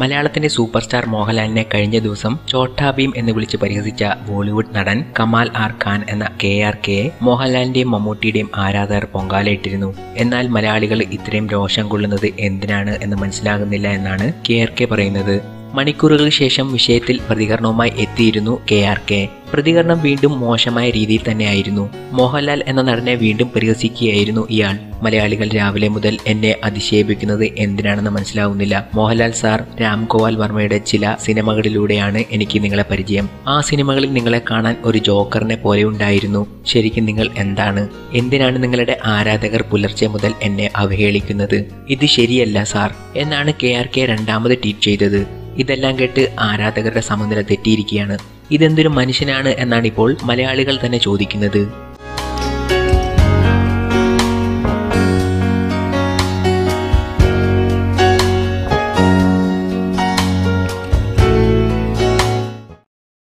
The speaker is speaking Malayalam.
മലയാളത്തിന്റെ സൂപ്പർ സ്റ്റാർ മോഹൻലാലിനെ കഴിഞ്ഞ ദിവസം ചോട്ടാ ഭീം എന്ന് വിളിച്ച് പരിഹസിച്ച ബോളിവുഡ് നടൻ കമാൽ ആർ ഖാൻ എന്ന കെ ആർ കെയെ മോഹൻലാലിന്റെയും മമ്മൂട്ടിയുടെയും ആരാധകർ പൊങ്കാലയിട്ടിരുന്നു. എന്നാൽ മലയാളികൾ ഇത്രയും രോഷം കൊള്ളുന്നത് എന്തിനാണ് എന്ന് മനസ്സിലാകുന്നില്ല എന്നാണ് കെ ആർ കെ പറയുന്നത്. മണിക്കൂറുകൾക്ക് ശേഷം വിഷയത്തിൽ പ്രതികരണവുമായി എത്തിയിരുന്നു കെ ആർ കെ. പ്രതികരണം വീണ്ടും മോശമായ രീതിയിൽ തന്നെയായിരുന്നു. മോഹൻലാൽ എന്ന നടനെ വീണ്ടും പരിഹസിക്കുകയായിരുന്നു ഇയാൾ. മലയാളികൾ രാവിലെ മുതൽ എന്നെ അതിശയിപ്പിക്കുന്നത് എന്തിനാണെന്ന് മനസ്സിലാവുന്നില്ല. മോഹൻലാൽ സാർ രാംഗോപാൽ വർമ്മയുടെ ചില സിനിമകളിലൂടെയാണ് എനിക്ക് നിങ്ങളെ പരിചയം. ആ സിനിമകളിൽ നിങ്ങളെ കാണാൻ ഒരു ജോക്കറിനെ പോലെ ഉണ്ടായിരുന്നു. ശരിക്കും നിങ്ങൾ എന്താണ്? എന്തിനാണ് നിങ്ങളുടെ ആരാധകർ പുലർച്ചെ മുതൽ എന്നെ അവഹേളിക്കുന്നത്? ഇത് ശരിയല്ല സാർ എന്നാണ് കെ ആർ കെ രണ്ടാമത് ട്വീറ്റ് ചെയ്തത്. ഇതെല്ലാം കേട്ട് ആരാധകരുടെ സമനില തെറ്റിയിരിക്കുകയാണ്. ഇതെന്തൊരു മനുഷ്യനാണ് എന്നാണ് ഇപ്പോൾ മലയാളികൾ തന്നെ ചോദിക്കുന്നത്.